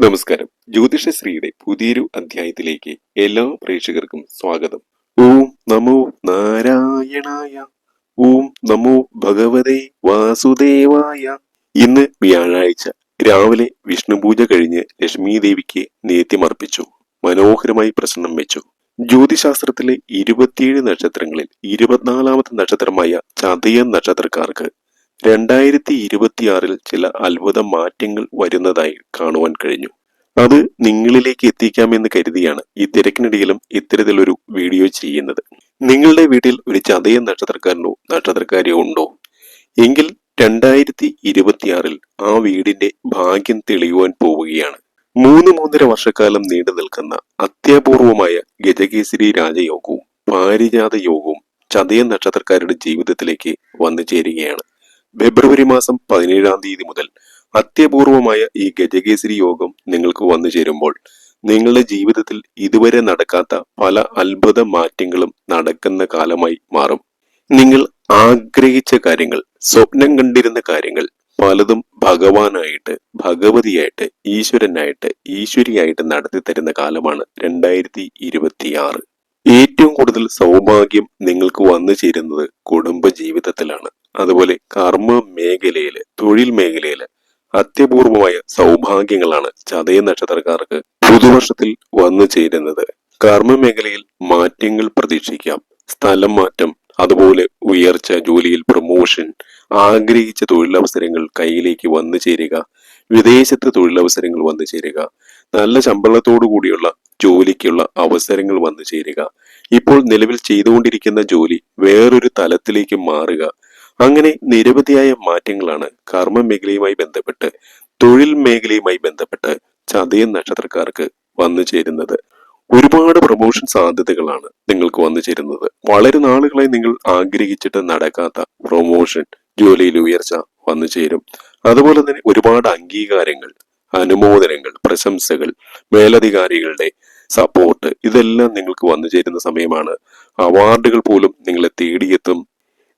നമസ്കാരം. ജ്യോതിഷശ്രീയുടെ പുതിയൊരു അധ്യായത്തിലേക്ക് എല്ലാ പ്രേക്ഷകർക്കും സ്വാഗതം. ഓം നമോ നാരായണായ ഓം നമോ ഭഗവതേ വാസുദേവായ. ഇന്ന് വ്യാഴാഴ്ച രാവിലെ വിഷ്ണു പൂജ കഴിഞ്ഞ് ലക്ഷ്മി ദേവിക്ക് നേത്യമർപ്പിച്ചു മനോഹരമായി പ്രസന്നം വെച്ചു. ജ്യോതിശാസ്ത്രത്തിലെ ഇരുപത്തിയേഴ് നക്ഷത്രങ്ങളിൽ ഇരുപത്തിനാലാമത്തെ നക്ഷത്രമായ ചതയ നക്ഷത്രക്കാർക്ക് രണ്ടായിരത്തി ഇരുപത്തിയാറിൽ ചില അത്ഭുത മാറ്റങ്ങൾ വരുന്നതായി കാണുവാൻ കഴിഞ്ഞു. അത് നിങ്ങളിലേക്ക് എത്തിക്കാമെന്ന് കരുതിയാണ് ഈ തിരക്കിനിടയിലും ഇത്തരത്തിലൊരു വീഡിയോ ചെയ്യുന്നത്. നിങ്ങളുടെ വീട്ടിൽ ഒരു ചതയ നക്ഷത്രക്കാരനോ നക്ഷത്രക്കാരിയോ ഉണ്ടോ? എങ്കിൽ രണ്ടായിരത്തി ഇരുപത്തിയാറിൽ ആ വീടിന്റെ ഭാഗ്യം തെളിയുവാൻ പോവുകയാണ്. മൂന്ന് മൂന്നര വർഷക്കാലം നീണ്ടു നിൽക്കുന്ന അത്യപൂർവമായ ഗജകേസരി രാജയോഗവും പാരിജാത യോഗവും ചതയ നക്ഷത്രക്കാരുടെ ജീവിതത്തിലേക്ക് വന്നു ചേരുകയാണ്. ഫെബ്രുവരി മാസം പതിനേഴാം തീയതി മുതൽ അത്യപൂർവമായ ഈ ഗജകേസരി യോഗം നിങ്ങൾക്ക് വന്നു ചേരുമ്പോൾ നിങ്ങളുടെ ജീവിതത്തിൽ ഇതുവരെ നടക്കാത്ത പല അത്ഭുത മാറ്റങ്ങളും നടക്കുന്ന കാലമായി മാറും. നിങ്ങൾ ആഗ്രഹിച്ച കാര്യങ്ങൾ സ്വപ്നം കണ്ടിരുന്ന കാര്യങ്ങൾ പലതും ഭഗവാനായിട്ട് ഭഗവതിയായിട്ട് ഈശ്വരനായിട്ട് ഈശ്വരിയായിട്ട് നടത്തി തരുന്ന കാലമാണ് രണ്ടായിരത്തി ഇരുപത്തിയാറ് ഏറ്റവും കൂടുതൽ സൗഭാഗ്യം നിങ്ങൾക്ക് വന്നു ചേരുന്നത് കുടുംബ ജീവിതത്തിലാണ് അതുപോലെ കർമ്മ മേഖലയിൽ തൊഴിൽ മേഖലയിൽ അത്യപൂർവമായ സൗഭാഗ്യങ്ങളാണ് ചതയ നക്ഷത്രക്കാർക്ക് പുതുവർഷത്തിൽ വന്നു ചേരുന്നത്. കർമ്മ മേഖലയിൽ മാറ്റങ്ങൾ പ്രതീക്ഷിക്കാം. സ്ഥലം മാറ്റം അതുപോലെ ഉയർച്ച ജോലിയിൽ പ്രൊമോഷൻ ആഗ്രഹിച്ച തൊഴിലവസരങ്ങൾ കയ്യിലേക്ക് വന്നു ചേരുക വിദേശത്ത് തൊഴിലവസരങ്ങൾ വന്നു ചേരുക നല്ല ശമ്പളത്തോടു കൂടിയുള്ള ജോലിക്കുള്ള അവസരങ്ങൾ വന്നു ചേരുക. ഇപ്പോൾ നിലവിൽ ചെയ്തുകൊണ്ടിരിക്കുന്ന ജോലി വേറൊരു തലത്തിലേക്ക് മാറുക അങ്ങനെ നിരവധിയായ മാറ്റങ്ങളാണ് കർമ്മ മേഖലയുമായി ബന്ധപ്പെട്ട് തൊഴിൽ മേഖലയുമായി ബന്ധപ്പെട്ട് ചതയ നക്ഷത്രക്കാർക്ക് വന്നു ചേരുന്നത്. ഒരുപാട് പ്രൊമോഷൻ സാധ്യതകളാണ് നിങ്ങൾക്ക് വന്നു ചേരുന്നത്. വളരെ നാളുകളായി നിങ്ങൾ ആഗ്രഹിച്ചിട്ട് നടക്കാത്ത പ്രൊമോഷൻ ജോലിയിൽ ഉയർച്ച വന്നു ചേരും. അതുപോലെ തന്നെ ഒരുപാട് അംഗീകാരങ്ങൾ അനുമോദനങ്ങൾ പ്രശംസകൾ മേലധികാരികളുടെ സപ്പോർട്ട് ഇതെല്ലാം നിങ്ങൾക്ക് വന്നു ചേരുന്ന സമയമാണ്. അവാർഡുകൾ പോലും നിങ്ങളെ തേടിയെത്തും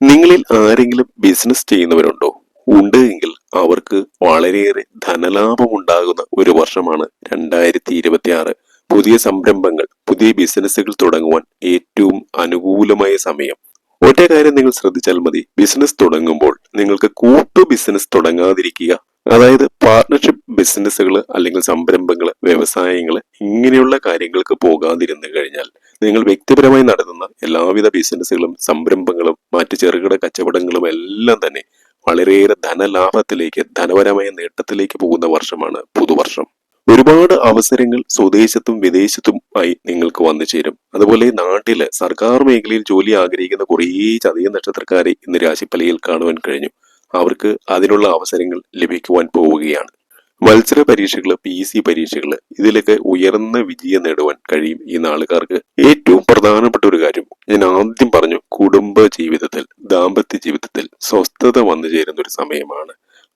നിങ്ങളിൽ ആരെങ്കിലും ബിസിനസ് ചെയ്യുന്നവരുണ്ടോ? ഉണ്ട് എങ്കിൽ അവർക്ക് വളരെയേറെ ധനലാഭം ഉണ്ടാകുന്ന ഒരു വർഷമാണ് രണ്ടായിരത്തി ഇരുപത്തി ആറ് പുതിയ സംരംഭങ്ങൾ പുതിയ ബിസിനസ്സുകൾ തുടങ്ങുവാൻ ഏറ്റവും അനുകൂലമായ സമയം. ഒറ്റ കാര്യം നിങ്ങൾ ശ്രദ്ധിച്ചാൽ മതി. ബിസിനസ് തുടങ്ങുമ്പോൾ നിങ്ങൾക്ക് കൂട്ടു ബിസിനസ് തുടങ്ങാതിരിക്കുക. അതായത് പാർട്ട്ണർഷിപ്പ് ബിസിനസ്സുകൾ അല്ലെങ്കിൽ സംരംഭങ്ങൾ വ്യവസായങ്ങൾ ഇങ്ങനെയുള്ള കാര്യങ്ങൾക്ക് പോകാതിരുന്നു കഴിഞ്ഞാൽ നിങ്ങൾ വ്യക്തിപരമായി നടത്തുന്ന എല്ലാവിധ ബിസിനസ്സുകളും സംരംഭങ്ങളും മറ്റ് ചെറുകിട കച്ചവടങ്ങളും എല്ലാം തന്നെ വളരെയേറെ ധനലാഭത്തിലേക്ക് ധനപരമായ നേട്ടത്തിലേക്ക് പോകുന്ന വർഷമാണ് പുതുവർഷം. ഒരുപാട് അവസരങ്ങൾ സ്വദേശത്തും വിദേശത്തും ആയി നിങ്ങൾക്ക് വന്നു ചേരും. അതുപോലെ നാട്ടിലെ സർക്കാർ മേഖലയിൽ ജോലി ആഗ്രഹിക്കുന്ന കുറേ ചതയ നക്ഷത്രക്കാരെ ഇന്ന് രാശിപ്പലയിൽ കാണുവാൻ കഴിഞ്ഞു. അവർക്ക് അതിനുള്ള അവസരങ്ങൾ ലഭിക്കുവാൻ പോവുകയാണ്. മത്സര പരീക്ഷകൾ പി സി പരീക്ഷകൾ ഇതിലൊക്കെ ഉയർന്ന വിജയം നേടുവാൻ കഴിയും ഈ നാളുകാർക്ക്. ഏറ്റവും പ്രധാനപ്പെട്ട ഒരു കാര്യം ഞാൻ ആദ്യം പറഞ്ഞു കുടുംബ ജീവിതത്തിൽ ദാമ്പത്യ ജീവിതത്തിൽ സ്വസ്ഥത വന്നു ചേരുന്ന ഒരു സമയമാണ്.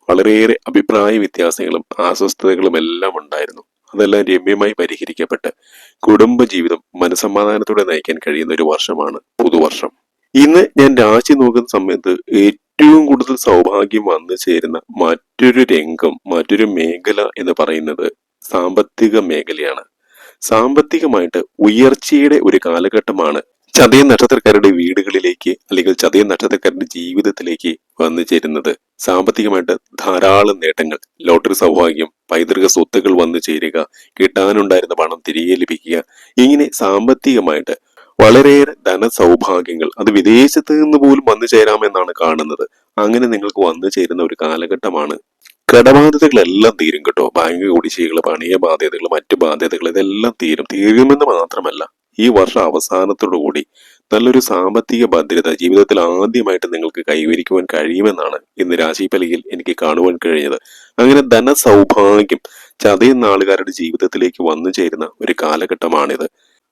വളരെയേറെ അഭിപ്രായ വ്യത്യാസങ്ങളും അസ്വസ്ഥതകളും എല്ലാം ഉണ്ടായിരുന്നു. അതെല്ലാം രമ്യമായി പരിഹരിക്കപ്പെട്ട് കുടുംബ ജീവിതം മനസമാധാനത്തോടെ നയിക്കാൻ കഴിയുന്ന ഒരു വർഷമാണ് പുതുവർഷം. ഇന്ന് ഞാൻ രാശി നോക്കുന്ന സമയത്ത് ഏറ്റവും കൂടുതൽ സൗഭാഗ്യം വന്നു ചേരുന്ന മറ്റൊരു രംഗം മറ്റൊരു മേഖല എന്ന് പറയുന്നത് സാമ്പത്തിക മേഖലയാണ്. സാമ്പത്തികമായിട്ട് ഉയർച്ചയുടെ ഒരു കാലഘട്ടമാണ് ചതയ നക്ഷത്രക്കാരുടെ വീടുകളിലേക്ക് അല്ലെങ്കിൽ ചതയ നക്ഷത്രക്കാരുടെ ജീവിതത്തിലേക്ക് വന്നു ചേരുന്നത്. സാമ്പത്തികമായിട്ട് ധാരാളം നേട്ടങ്ങൾ ലോട്ടറി സൗഭാഗ്യം പൈതൃക സ്വത്തുകൾ വന്നു ചേരുക കിട്ടാനുണ്ടായിരുന്ന പണം തിരികെ ലഭിക്കുക ഇങ്ങനെ സാമ്പത്തികമായിട്ട് വളരെയേറെ ധന സൗഭാഗ്യങ്ങൾ അത് വിദേശത്ത് നിന്ന് പോലും വന്നു ചേരാമെന്നാണ് കാണുന്നത്. അങ്ങനെ നിങ്ങൾക്ക് വന്നു ചേരുന്ന ഒരു കാലഘട്ടമാണ്. കടബാധ്യതകളെല്ലാം തീരും കേട്ടോ. ബാങ്ക് കുടിശ്ശികൾ പണിയ ബാധ്യതകൾ മറ്റു ബാധ്യതകൾ ഇതെല്ലാം തീരും. തീരുമെന്ന് മാത്രമല്ല ഈ വർഷ അവസാനത്തോടു കൂടി നല്ലൊരു സാമ്പത്തിക ഭദ്രത ജീവിതത്തിൽ ആദ്യമായിട്ട് നിങ്ങൾക്ക് കൈവരിക്കുവാൻ കഴിയുമെന്നാണ് ഇന്ന് രാശിഫലയിൽ എനിക്ക് കാണുവാൻ കഴിഞ്ഞത്. അങ്ങനെ ധന സൗഭാഗ്യം ചതയുന്ന ആളുകാരുടെ ജീവിതത്തിലേക്ക് വന്നു ചേരുന്ന ഒരു കാലഘട്ടമാണിത്.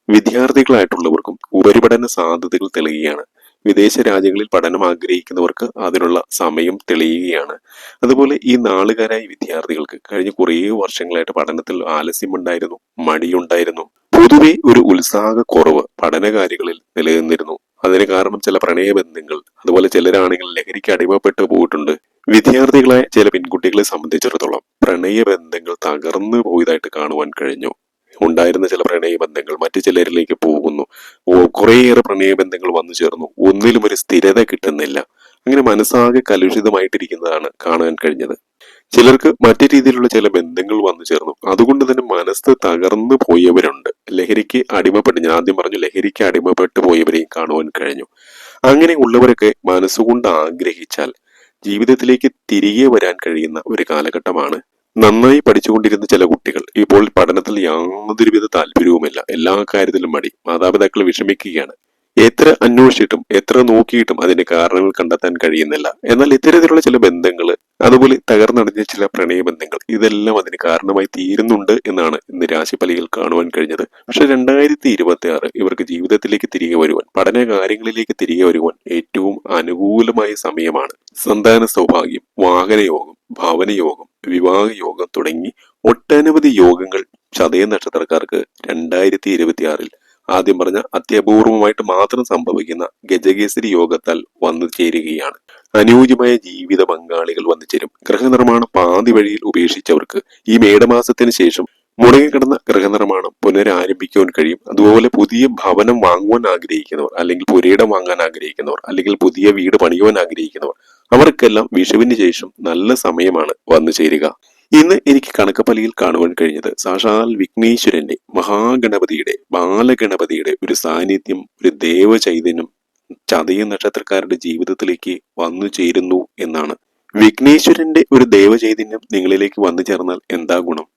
വിദ്യാർത്ഥികളായിട്ടുള്ളവർക്കും ഉപരിപഠന സാധ്യതകൾ തെളിയുകയാണ്. വിദേശ രാജ്യങ്ങളിൽ പഠനം ആഗ്രഹിക്കുന്നവർക്ക് അതിനുള്ള സമയം തെളിയുകയാണ്. അതുപോലെ ഈ നാളുകാരായ വിദ്യാർത്ഥികൾക്ക് കഴിഞ്ഞ കുറേ വർഷങ്ങളായിട്ട് പഠനത്തിൽ ആലസ്യമുണ്ടായിരുന്നു മടിയുണ്ടായിരുന്നു. പൊതുവെ ഒരു ഉത്സാഹക്കുറവ് പഠനകാര്യങ്ങളിൽ നിലനിന്നിരുന്നു. അതിന് കാരണം ചില പ്രണയബന്ധങ്ങൾ അതുപോലെ ചിലരാണെങ്കിൽ ലഹരിക്ക് അടിമപ്പെട്ടു പോയിട്ടുണ്ട്. വിദ്യാർത്ഥികളായ ചില പെൺകുട്ടികളെ സംബന്ധിച്ചിടത്തോളം പ്രണയബന്ധങ്ങൾ തകർന്നു പോയതായിട്ട് കാണുവാൻ കഴിഞ്ഞു. ഉണ്ടായിരുന്ന ചില പ്രണയബന്ധങ്ങൾ മറ്റു ചിലരിലേക്ക് പോകുന്നു. കുറേയേറെ പ്രണയബന്ധങ്ങൾ വന്നു ചേർന്നു. ഒന്നിലും ഒരു സ്ഥിരത കിട്ടുന്നില്ല. അങ്ങനെ മനസ്സാകെ കലുഷിതമായിട്ടിരിക്കുന്നതാണ് കാണാൻ കഴിഞ്ഞത്. ചിലർക്ക് മറ്റു രീതിയിലുള്ള ചില ബന്ധങ്ങൾ വന്നു ചേർന്നു. അതുകൊണ്ട് തന്നെ മനസ്സ് തകർന്നു പോയവരുണ്ട്. ലഹരിക്ക് അടിമപ്പെട്ട് ഞാൻ ആദ്യം പറഞ്ഞു ലഹരിക്ക് അടിമപ്പെട്ട് പോയവരെയും കാണുവാൻ കഴിഞ്ഞു. അങ്ങനെ ഉള്ളവരൊക്കെ മനസ്സുകൊണ്ട് ആഗ്രഹിച്ചാൽ ജീവിതത്തിലേക്ക് തിരികെ വരാൻ കഴിയുന്ന ഒരു കാലഘട്ടമാണ് നന്നായി പഠിച്ചുകൊണ്ടിരുന്ന ചില കുട്ടികൾ ഇപ്പോൾ പഠനത്തിൽ യാതൊരുവിധ താല്പര്യവുമില്ല. എല്ലാ കാര്യത്തിലും മടി. മാതാപിതാക്കൾ വിഷമിക്കുകയാണ്. എത്ര അന്വേഷിച്ചിട്ടും എത്ര നോക്കിയിട്ടും അതിന്റെ കാരണങ്ങൾ കണ്ടെത്താൻ കഴിയുന്നില്ല. എന്നാൽ ഇത്തരത്തിലുള്ള ചില ബന്ധങ്ങൾ അതുപോലെ തകർന്നടഞ്ഞ ചില പ്രണയബന്ധങ്ങൾ ഇതെല്ലാം അതിന് കാരണമായി തീരുന്നുണ്ട് എന്നാണ് ഇന്ന് രാശിഫലയിൽ കാണുവാൻ കഴിഞ്ഞത്. പക്ഷെ രണ്ടായിരത്തി ഇരുപത്തി ആറ് ഇവർക്ക് ജീവിതത്തിലേക്ക് തിരികെ വരുവാൻ പഠന കാര്യങ്ങളിലേക്ക് തിരികെ വരുവാൻ ഏറ്റവും അനുകൂലമായ സമയമാണ്. സന്താന സൗഭാഗ്യം വാഹനയോഗം ഭവനയോഗം വിവാഹ യോഗം തുടങ്ങി ഒട്ടനവധി യോഗങ്ങൾ ചതയ നക്ഷത്രക്കാർക്ക് രണ്ടായിരത്തി ഇരുപത്തിയാറിൽ ആദ്യം പറഞ്ഞ അത്യപൂർവമായിട്ട് മാത്രം സംഭവിക്കുന്ന ഗജകേസരി യോഗത്താൽ വന്നു ചേരുകയാണ്. അനുയോജ്യമായ ജീവിത പങ്കാളികൾ വന്നു ചേരും. ഗ്രഹനിർമ്മാണം പാതി വഴിയിൽ ഉപേക്ഷിച്ചവർക്ക് ഈ മേടമാസത്തിന് ശേഷം മുടങ്ങിക്കിടന്ന ഗൃഹനിർമ്മാണം പുനരാരംഭിക്കുവാൻ കഴിയും. അതുപോലെ പുതിയ ഭവനം വാങ്ങുവാൻ ആഗ്രഹിക്കുന്നവർ അല്ലെങ്കിൽ പുരയിടം വാങ്ങാൻ ആഗ്രഹിക്കുന്നവർ അല്ലെങ്കിൽ പുതിയ വീട് പണിയുവാൻ ആഗ്രഹിക്കുന്നവർ അവർക്കെല്ലാം വിഷുവിന് ശേഷം നല്ല സമയമാണ് വന്നു ചേരുക. ഇന്ന് എനിക്ക് കണക്കപ്പലിയിൽ കാണുവാൻ കഴിഞ്ഞത് സാക്ഷാൽ വിഘ്നേശ്വരന്റെ മഹാഗണപതിയുടെ ബാലഗണപതിയുടെ ഒരു സാന്നിധ്യം ഒരു ദേവചൈതന്യം ചതയ നക്ഷത്രക്കാരുടെ ജീവിതത്തിലേക്ക് വന്നു ചേരുന്നു എന്നാണ്. വിഘ്നേശ്വരന്റെ ഒരു ദേവചൈതന്യം നിങ്ങളിലേക്ക് വന്നു ചേർന്നാൽ എന്താ ഗുണം?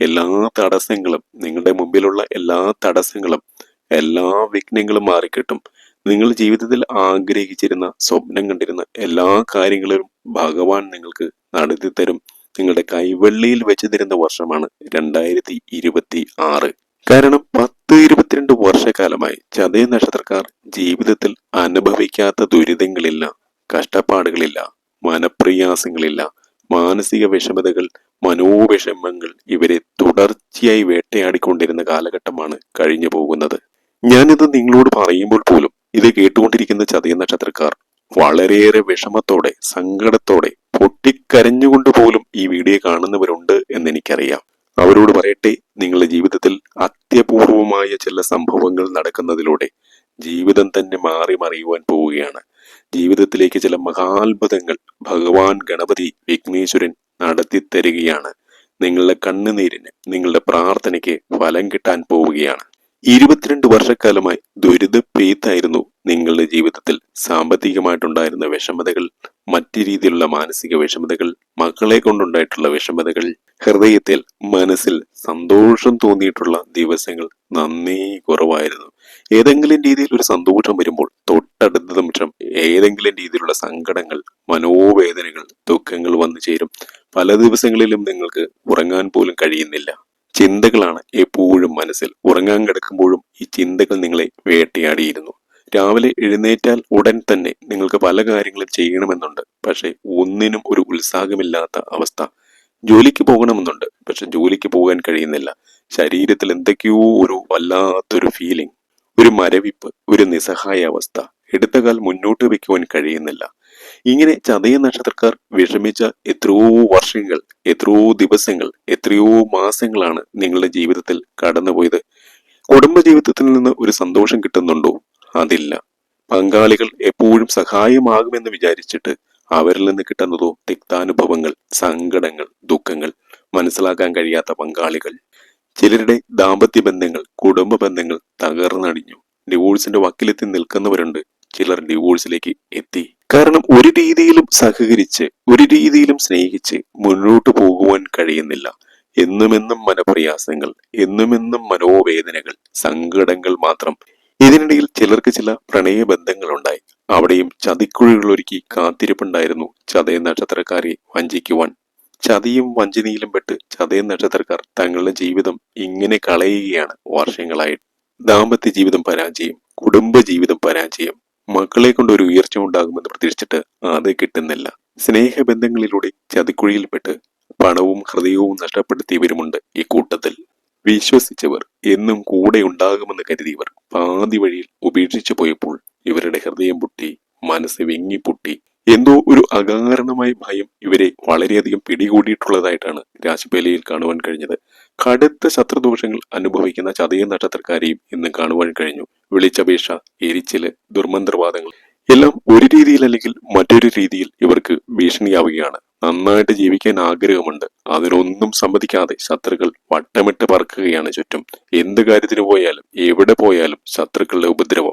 എല്ലാ തടസ്സങ്ങളും നിങ്ങളുടെ മുമ്പിലുള്ള എല്ലാ തടസ്സങ്ങളും എല്ലാ വിഘ്നങ്ങളും മാറിക്കിട്ടും. നിങ്ങൾ ജീവിതത്തിൽ ആഗ്രഹിച്ചിരുന്ന സ്വപ്നം കണ്ടിരുന്ന എല്ലാ കാര്യങ്ങളിലും ഭഗവാൻ നിങ്ങൾക്ക് നടത്തി തരും. നിങ്ങളുടെ കൈവെള്ളിയിൽ വെച്ച് തരുന്ന വർഷമാണ് രണ്ടായിരത്തി ഇരുപത്തി ആറ് കാരണം പത്ത് ഇരുപത്തിരണ്ട് വർഷക്കാലമായി ചതയ നക്ഷത്രക്കാർ ജീവിതത്തിൽ അനുഭവിക്കാത്ത ദുരിതങ്ങളില്ല കഷ്ടപ്പാടുകളില്ല മനപ്രയാസങ്ങളില്ല. മാനസിക വിഷമതകൾ മനോവിഷമങ്ങൾ ഇവരെ തുടർച്ചയായി വേട്ടയാടിക്കൊണ്ടിരുന്ന കാലഘട്ടമാണ് കഴിഞ്ഞു പോകുന്നത്. ഞാനിത് നിങ്ങളോട് പറയുമ്പോൾ പോലും ഇത് കേട്ടുകൊണ്ടിരിക്കുന്ന ചതയ നക്ഷത്രക്കാർ വളരെയേറെ വിഷമത്തോടെ സങ്കടത്തോടെ പൊട്ടിക്കരഞ്ഞുകൊണ്ട് പോലും ഈ വീഡിയോ കാണുന്നവരുണ്ട് എന്ന് എനിക്കറിയാം അവരോട് പറയട്ടെ നിങ്ങളുടെ ജീവിതത്തിൽ അത്യപൂർവമായ ചില സംഭവങ്ങൾ നടക്കുന്നതിലൂടെ ജീവിതം തന്നെ മാറി മറിയുവാൻ പോവുകയാണ്. ജീവിതത്തിലേക്ക് ചില മഹാത്ഭുതങ്ങൾ ഭഗവാൻ ഗണപതി വിഘ്നേശ്വരൻ നടത്തി തരികയാണ് നിങ്ങളുടെ കണ്ണുനീരിന് നിങ്ങളുടെ പ്രാർത്ഥനയ്ക്ക് ഫലം കിട്ടാൻ പോവുകയാണ്. ഇരുപത്തിരണ്ട് വർഷക്കാലമായി ദുരിത പെയ്ത്തായിരുന്നു നിങ്ങളുടെ ജീവിതത്തിൽ. സാമ്പത്തികമായിട്ടുണ്ടായിരുന്ന വിഷമതകൾ മറ്റു രീതിയിലുള്ള മാനസിക വിഷമതകൾ മക്കളെ കൊണ്ടുണ്ടായിട്ടുള്ള വിഷമതകൾ ഹൃദയത്തിൽ മനസ്സിൽ സന്തോഷം തോന്നിയിട്ടുള്ള ദിവസങ്ങൾ നന്നേ കുറവായിരുന്നു. ഏതെങ്കിലും രീതിയിൽ ഒരു സന്തോഷം വരുമ്പോൾ തൊട്ടടുത്ത നിമിഷം ഏതെങ്കിലും രീതിയിലുള്ള സങ്കടങ്ങൾ മനോവേദനകൾ ദുഃഖങ്ങൾ വന്നു ചേരും. പല ദിവസങ്ങളിലും നിങ്ങൾക്ക് ഉറങ്ങാൻ പോലും കഴിയുന്നില്ല. ചിന്തകളാണ് എപ്പോഴും മനസ്സിൽ. ഉറങ്ങാൻ കിടക്കുമ്പോഴും ഈ ചിന്തകൾ നിങ്ങളെ വേട്ടയാടിയിരുന്നു. രാവിലെ എഴുന്നേറ്റാൽ ഉടൻ തന്നെ നിങ്ങൾക്ക് പല കാര്യങ്ങളും ചെയ്യണമെന്നുണ്ട്. പക്ഷെ ഒന്നിനും ഒരു ഉത്സാഹമില്ലാത്ത അവസ്ഥ. ജോലിക്ക് പോകണമെന്നുണ്ട്. പക്ഷെ ജോലിക്ക് പോകാൻ കഴിയുന്നില്ല. ശരീരത്തിൽ എന്തൊക്കെയോ ഒരു വല്ലാത്തൊരു ഫീലിംഗ് ഒരു മരവിപ്പ് ഒരു നിസ്സഹായ അവസ്ഥ. എടുത്ത മുന്നോട്ട് വെക്കുവാൻ കഴിയുന്നില്ല. ഇങ്ങനെ ചതയ നക്ഷത്രക്കാർ വിഷമിച്ച എത്രയോ വർഷങ്ങൾ എത്രയോ ദിവസങ്ങൾ എത്രയോ മാസങ്ങളാണ് നിങ്ങളുടെ ജീവിതത്തിൽ കടന്നുപോയത്. കുടുംബ ജീവിതത്തിൽ നിന്ന് ഒരു സന്തോഷം കിട്ടുന്നുണ്ടോ? അതില്ല. പങ്കാളികൾ എപ്പോഴും സഹായമാകുമെന്ന് വിചാരിച്ചിട്ട് അവരിൽ നിന്ന് കിട്ടുന്നതോ തിക്താനുഭവങ്ങൾ സങ്കടങ്ങൾ ദുഃഖങ്ങൾ മനസ്സിലാക്കാൻ കഴിയാത്ത പങ്കാളികൾ. ചിലരുടെ ദാമ്പത്യ ബന്ധങ്ങൾ കുടുംബ ബന്ധങ്ങൾ തകർന്നടിഞ്ഞു ഡിവോഴ്സിന്റെ വക്കിലെത്തി നിൽക്കുന്നവരുണ്ട്. ചിലർ ഡിവോഴ്സിലേക്ക് എത്തി. കാരണം ഒരു രീതിയിലും സഹകരിച്ച് ഒരു രീതിയിലും സ്നേഹിച്ച് മുന്നോട്ട് പോകുവാൻ കഴിയുന്നില്ല. എന്നുമെന്നും മനപ്രയാസങ്ങൾ എന്നുമെന്നും മനോവേദനകൾ സങ്കടങ്ങൾ മാത്രം. ഇതിനിടയിൽ ചിലർക്ക് ചില പ്രണയ ബന്ധങ്ങളുണ്ടായി അവിടെയും ചതിക്കുഴികൾ ഒരുക്കി കാത്തിരിപ്പുണ്ടായിരുന്നു ചതയ നക്ഷത്രക്കാരെ വഞ്ചിക്കുവാൻ. ചതിയും വഞ്ചനയിലും പെട്ട് ചതയ നക്ഷത്രക്കാർ തങ്ങളുടെ ജീവിതം ഇങ്ങനെ കളയുകയാണ് വർഷങ്ങളായിട്ട്. ദാമ്പത്യ ജീവിതം പരാജയം കുടുംബ ജീവിതം പരാജയം മക്കളെ കൊണ്ട് ഒരു ഉയർച്ച ഉണ്ടാകുമെന്ന് പ്രതീക്ഷിച്ചിട്ട് അത് കിട്ടുന്നില്ല. സ്നേഹബന്ധങ്ങളിലൂടെ ചതിക്കുഴിയിൽപ്പെട്ട് പണവും ഹൃദയവും നഷ്ടപ്പെടുത്തിയവരുമുണ്ട് ഈ കൂട്ടത്തിൽ. വിശ്വസിച്ചവർ എന്നും കൂടെ ഉണ്ടാകുമെന്ന് കരുതിയവർ പാതി വഴിയിൽ ഉപേക്ഷിച്ചു പോയപ്പോൾ ഇവരുടെ ഹൃദയം പൊട്ടി മനസ്സ് വിങ്ങിപ്പൊട്ടി. എന്തോ ഒരു അകാരണമായ ഭയം ഇവരെ വളരെയധികം പിടികൂടിയിട്ടുള്ളതായിട്ടാണ് രാശിപേലയിൽ കാണുവാൻ കഴിഞ്ഞത്. കടുത്ത ശത്രുദോഷങ്ങൾ അനുഭവിക്കുന്ന ചതയ നക്ഷത്രക്കാരെയും ഇന്ന് കാണുവാൻ കഴിഞ്ഞു. വിളിച്ചപേക്ഷ എരിച്ചിൽ ദുർമന്ത്രവാദങ്ങൾ എല്ലാം ഒരു രീതിയിൽ അല്ലെങ്കിൽ മറ്റൊരു രീതിയിൽ ഇവർക്ക് ഭീഷണിയാവുകയാണ്. നന്നായിട്ട് ജീവിക്കാൻ ആഗ്രഹമുണ്ട്. അതിനൊന്നും സമ്മതിക്കാതെ ശത്രുക്കൾ വട്ടമിട്ട് പറക്കുകയാണ് ചുറ്റും. എന്ത് കാര്യത്തിന് പോയാലും എവിടെ പോയാലും ശത്രുക്കളുടെ ഉപദ്രവം.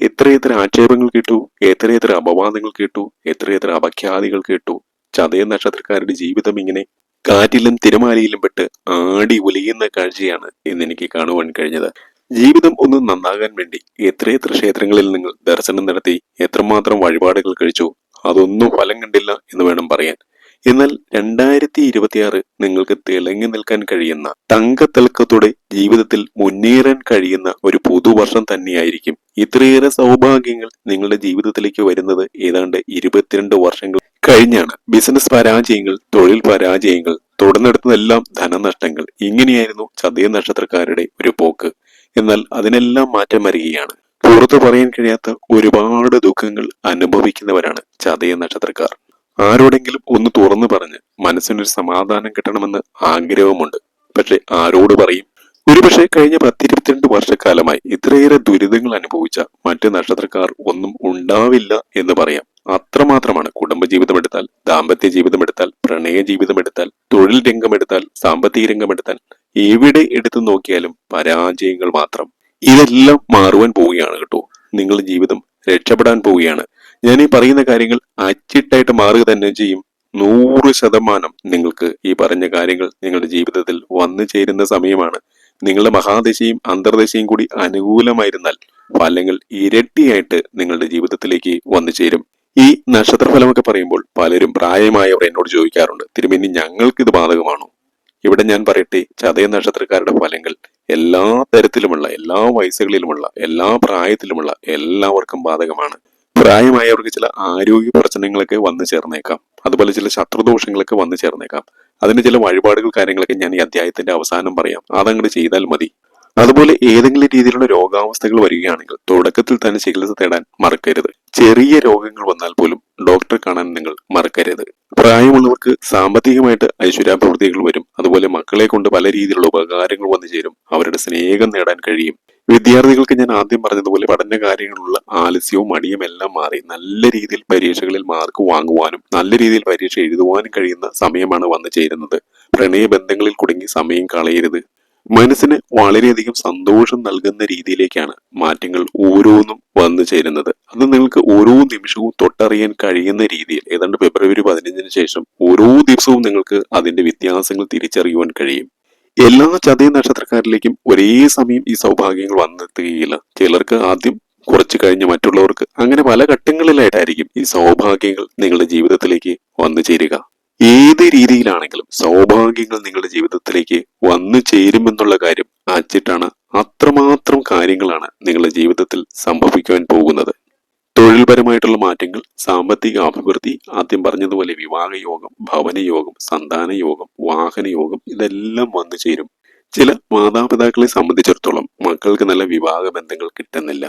എത്രയെത്ര ആക്ഷേപങ്ങൾ കേട്ടു എത്രയെത്ര അപവാദങ്ങൾ കേട്ടു എത്രയെത്ര അപഖ്യാതികൾ കേട്ടു. ചതയ നക്ഷത്രക്കാരുടെ ജീവിതം ഇങ്ങനെ കാറ്റിലും തിരമാലയിലും പെട്ട് ആടി ഉലയുന്ന കാഴ്ചയാണ് ഇന്ന് എനിക്ക് കാണുവാൻ കഴിഞ്ഞത്. ജീവിതം ഒന്ന് നന്നാകാൻ വേണ്ടി എത്രയെത്ര ക്ഷേത്രങ്ങളിൽ നിങ്ങൾ ദർശനം നടത്തി എത്രമാത്രം വഴിപാടുകൾ കഴിച്ചു അതൊന്നും ഫലം കണ്ടില്ല എന്ന് വേണം പറയാൻ. എന്നാൽ രണ്ടായിരത്തി ഇരുപത്തിയാറ് നിങ്ങൾക്ക് തിളങ്ങി നിൽക്കാൻ കഴിയുന്ന തങ്കത്തിളക്കത്തോടെ ജീവിതത്തിൽ മുന്നേറാൻ കഴിയുന്ന ഒരു പുതുവർഷം തന്നെയായിരിക്കും. ഇത്രയേറെ സൗഭാഗ്യങ്ങൾ നിങ്ങളുടെ ജീവിതത്തിലേക്ക് വരുന്നത് ഏതാണ്ട് ഇരുപത്തിരണ്ട് വർഷങ്ങൾ കഴിഞ്ഞാണ്. ബിസിനസ് പരാജയങ്ങൾ തൊഴിൽ പരാജയങ്ങൾ തുടർന്നെടുത്തതെല്ലാം ധനനഷ്ടങ്ങൾ. ഇങ്ങനെയായിരുന്നു ചതയ നക്ഷത്രക്കാരുടെ ഒരു പോക്ക്. എന്നാൽ അതിനെല്ലാം മാറ്റം വരികയാണ്. പുറത്തു പറയാൻ കഴിയാത്ത ഒരുപാട് ദുഃഖങ്ങൾ അനുഭവിക്കുന്നവരാണ് ചതയ നക്ഷത്രക്കാർ. ആരോടെങ്കിലും ഒന്ന് തുറന്നു പറഞ്ഞ് മനസ്സിനൊരു സമാധാനം കിട്ടണമെന്ന് ആഗ്രഹമുണ്ട്. പക്ഷെ ആരോട് പറയും? ഒരുപക്ഷെ കഴിഞ്ഞ പത്തിരുപത്തിരണ്ട് വർഷക്കാലമായി ഇത്രയേറെ ദുരിതങ്ങൾ അനുഭവിച്ച മറ്റ് നക്ഷത്രക്കാർ ഒന്നും ഉണ്ടാവില്ല എന്ന് പറയാം. അത്രമാത്രമാണ്. കുടുംബജീവിതം എടുത്താൽ ദാമ്പത്യ ജീവിതം എടുത്താൽ പ്രണയ ജീവിതം എടുത്താൽ തൊഴിൽ രംഗം എടുത്താൽ സാമ്പത്തിക രംഗം എടുത്താൽ എവിടെ എടുത്തു നോക്കിയാലും പരാജയങ്ങൾ മാത്രം. ഇതെല്ലാം മാറുവാൻ പോവുകയാണ് കേട്ടോ. നിങ്ങളുടെ ജീവിതം രക്ഷപ്പെടാൻ പോവുകയാണ്. ഞാൻ ഈ പറയുന്ന കാര്യങ്ങൾ അച്ചിട്ടായിട്ട് മാറുക തന്നെ ചെയ്യും. നൂറ് ശതമാനം നിങ്ങൾക്ക് ഈ പറഞ്ഞ കാര്യങ്ങൾ നിങ്ങളുടെ ജീവിതത്തിൽ വന്നു ചേരുന്ന സമയമാണ്. നിങ്ങളുടെ മഹാദശയും അന്തർദശയും കൂടി അനുകൂലമായിരുന്നാൽ ഫലങ്ങൾ ഇരട്ടിയായിട്ട് നിങ്ങളുടെ ജീവിതത്തിലേക്ക് വന്നു ചേരും. ഈ നക്ഷത്രഫലമൊക്കെ പറയുമ്പോൾ പലരും പ്രായമായവർ എന്നോട് ചോദിക്കാറുണ്ട് തിരുമേനി ഞങ്ങൾക്ക് ഇത് ബാധകമാണോ? ഇവിടെ ഞാൻ പറയട്ടെ ചതയ നക്ഷത്രക്കാരുടെ ഫലങ്ങൾ എല്ലാ തരത്തിലുമുള്ള എല്ലാ വയസ്സുകളിലുമുള്ള എല്ലാ പ്രായത്തിലുമുള്ള എല്ലാവർക്കും ബാധകമാണ്. പ്രായമായവർക്ക് ചില ആരോഗ്യ പ്രശ്നങ്ങളൊക്കെ വന്നു ചേർന്നേക്കാം. അതുപോലെ ചില ശത്രുദോഷങ്ങളൊക്കെ വന്നു ചേർന്നേക്കാം. അതിന് ചില വഴിപാടുകൾ കാര്യങ്ങളൊക്കെ ഞാൻ ഈ അധ്യായത്തിന്റെ അവസാനം പറയാം. അതങ്ങോട്ട് ചെയ്താൽ മതി. അതുപോലെ ഏതെങ്കിലും രീതിയിലുള്ള രോഗാവസ്ഥകൾ വരികയാണെങ്കിൽ തുടക്കത്തിൽ തന്നെ ചികിത്സ തേടാൻ മറക്കരുത്. ചെറിയ രോഗങ്ങൾ വന്നാൽ പോലും ഡോക്ടറെ കാണാൻ നിങ്ങൾ മറക്കരുത്. പ്രായമുള്ളവർക്ക് സാമ്പത്തികമായിട്ട് ഐശ്വര്യാഭിവൃദ്ധികൾ വരും. അതുപോലെ മക്കളെ കൊണ്ട് പല രീതിയിലുള്ള ഉപകാരങ്ങൾ വന്നു ചേരും. അവരുടെ സ്നേഹം നേടാൻ കഴിയും. വിദ്യാർത്ഥികൾക്ക് ഞാൻ ആദ്യം പറഞ്ഞതുപോലെ പഠന കാര്യങ്ങളുള്ള ആലസ്യവും മടിയും എല്ലാം മാറി നല്ല രീതിയിൽ പരീക്ഷകളിൽ മാർക്ക് വാങ്ങുവാനും നല്ല രീതിയിൽ പരീക്ഷ എഴുതുവാനും കഴിയുന്ന സമയമാണ് വന്നു ചേരുന്നത്. പ്രണയബന്ധങ്ങളിൽ കുടുങ്ങി സമയം കളയരുത്. മനസ്സിന് വളരെയധികം സന്തോഷം നൽകുന്ന രീതിയിലേക്കാണ് മാറ്റങ്ങൾ ഓരോന്നും വന്നു ചേരുന്നത്. അത് നിങ്ങൾക്ക് ഓരോ നിമിഷവും തൊട്ടറിയാൻ കഴിയുന്ന രീതിയിൽ ഏതാണ്ട് ഫെബ്രുവരി പതിനഞ്ചിന് ശേഷം ഓരോ ദിവസവും നിങ്ങൾക്ക് അതിന്റെ വ്യത്യാസങ്ങൾ തിരിച്ചറിയുവാൻ കഴിയും. എല്ലാ ചതയ നക്ഷത്രക്കാരിലേക്കും ഒരേ സമയം ഈ സൗഭാഗ്യങ്ങൾ വന്നെത്തുകയില്ല. ചിലർക്ക് ആദ്യം കുറച്ച് കഴിഞ്ഞ് മറ്റുള്ളവർക്ക് അങ്ങനെ പല ഘട്ടങ്ങളിലായിട്ടായിരിക്കും ഈ സൗഭാഗ്യങ്ങൾ നിങ്ങളുടെ ജീവിതത്തിലേക്ക് വന്നു ചേരുക. ഏത് രീതിയിലാണെങ്കിലും സൗഭാഗ്യങ്ങൾ നിങ്ങളുടെ ജീവിതത്തിലേക്ക് വന്നു ചേരുമെന്നുള്ള കാര്യം അച്ചിട്ടാണ് അത്രമാത്രം കാര്യങ്ങളാണ് നിങ്ങളുടെ ജീവിതത്തിൽ സംഭവിക്കുവാൻ പോകുന്നത്. തൊഴിൽപരമായിട്ടുള്ള മാറ്റങ്ങൾ സാമ്പത്തിക അഭിവൃദ്ധി ആദ്യം പറഞ്ഞതുപോലെ വിവാഹയോഗം ഭവനയോഗം സന്താനയോഗം വാഹനയോഗം ഇതെല്ലാം വന്നു ചേരും. ചില മാതാപിതാക്കളെ സംബന്ധിച്ചിടത്തോളം മക്കൾക്ക് നല്ല വിവാഹ ബന്ധങ്ങൾ കിട്ടുന്നില്ല.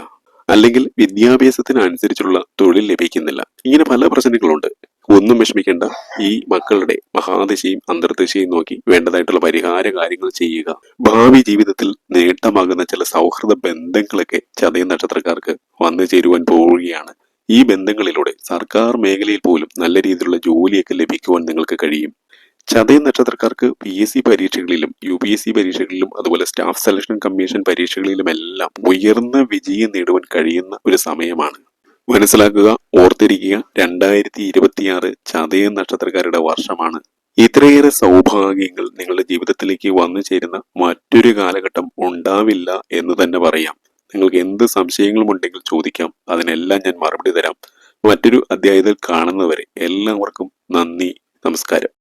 അല്ലെങ്കിൽ വിദ്യാഭ്യാസത്തിനനുസരിച്ചുള്ള തൊഴിൽ ലഭിക്കുന്നില്ല. ഇങ്ങനെ പല പ്രശ്നങ്ങളുണ്ട്. ഒന്നും വിഷമിക്കേണ്ട. ഈ മക്കളുടെ മഹാദശയും അന്തർദശയും നോക്കി വേണ്ടതായിട്ടുള്ള പരിഹാര കാര്യങ്ങൾ ചെയ്യുക. ഭാവി ജീവിതത്തിൽ നേട്ടമാകുന്ന ചില സൗഹൃദ ബന്ധങ്ങളൊക്കെ ചതയ നക്ഷത്രക്കാർക്ക് വന്നു ചേരുവാൻ പോവുകയാണ്. ഈ ബന്ധങ്ങളിലൂടെ സർക്കാർ മേഖലയിൽ പോലും നല്ല രീതിയിലുള്ള ജോലിയൊക്കെ ലഭിക്കുവാൻ നിങ്ങൾക്ക് കഴിയും. ചതയ നക്ഷത്രക്കാർക്ക് പി എസ് സി പരീക്ഷകളിലും യു പി എസ് സി പരീക്ഷകളിലും അതുപോലെ സ്റ്റാഫ് സെലക്ഷൻ കമ്മീഷൻ പരീക്ഷകളിലും എല്ലാം ഉയർന്ന വിജയം നേടുവാൻ കഴിയുന്ന ഒരു സമയമാണ്. മനസ്സിലാക്കുക. ഓർത്തിരിക്കുക. രണ്ടായിരത്തി ഇരുപത്തിയാറ് ചതയ നക്ഷത്രക്കാരുടെ വർഷമാണ്. ഇത്രയേറെ സൗഭാഗ്യങ്ങൾ നിങ്ങളുടെ ജീവിതത്തിലേക്ക് വന്നു ചേരുന്ന മറ്റൊരു കാലഘട്ടം ഉണ്ടാവില്ല എന്ന് തന്നെ പറയാം. നിങ്ങൾക്ക് എന്ത് സംശയങ്ങളും ഉണ്ടെങ്കിൽ ചോദിക്കാം. അതിനെല്ലാം ഞാൻ മറുപടി തരാം. മറ്റൊരു അധ്യായത്തിൽ കാണുന്നവരെ എല്ലാവർക്കും നന്ദി. നമസ്കാരം.